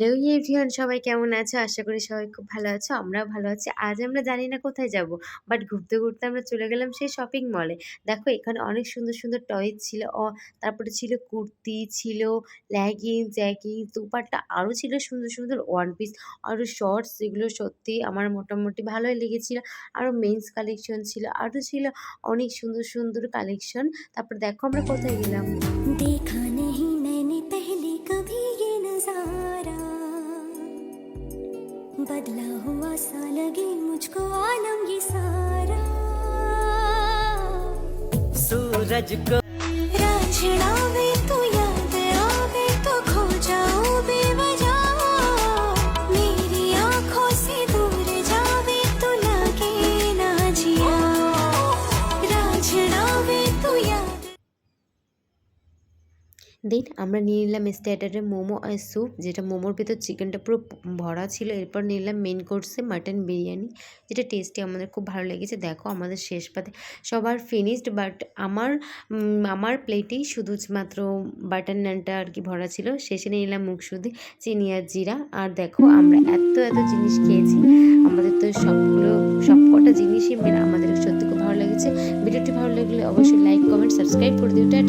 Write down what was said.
Hello সবাই কেমন আছো? আশা করি সবাই খুব ভালো আছো। আমরাও ভালো আছি। আজ আমরা জানি না কোথায় যাব। বাট ঘুরতে, ঘুরতে আমরা চলে গেলাম সেই শপিং মলে। দেখো এখানে অনেক সুন্দর, সুন্দর টয়েস ছিল। তারপরে ছিল কুর্তি, ছিল ল্যাগিং জ্যাগিং দুপারটা আরও ছিল সুন্দর, সুন্দর ওয়ান পিস, আরও শর্টস যেগুলো সত্যি আমার মোটামুটি ভালোই লেগেছিল। আরও মেন্স কালেকশন ছিল। আরও ছিল অনেক সুন্দর, সুন্দর কালেকশন। তারপর দেখো আমরা কোথায় গেলাম। देखा बदला हुआ सा लगे मुझको आलम ये सारा। सूरज को দেন আমরা নিয়ে নিলাম স্টার্টারে মোমো আর স্যুপ, যেটা মোমোর ভেতর চিকেনটা পুরো ভরা ছিল। এরপর নিয়ে নিলাম মেন কোর্সে মাটন বিরিয়ানি, যেটা টেস্টি আমাদের খুব ভালো লেগেছে। দেখো আমাদের শেষ পাতে সবার ফিনিশড বাট আমার আমার প্লেটেই শুধু মাত্র বাটার নানটা আর কি ভরা ছিল। শেষে নিয়ে নিলাম মুখশুদ্ধি চিনি আর জিরা। আর দেখো আমরা এত এত জিনিস খেয়েছি। আমাদের তো সবগুলো সব কটা জিনিসই আমাদের সত্যি খুব ভালো লেগেছে। ভিডিওটি ভালো লাগলে অবশ্যই লাইক কমেন্ট সাবস্ক্রাইব করে দিও। টাটা।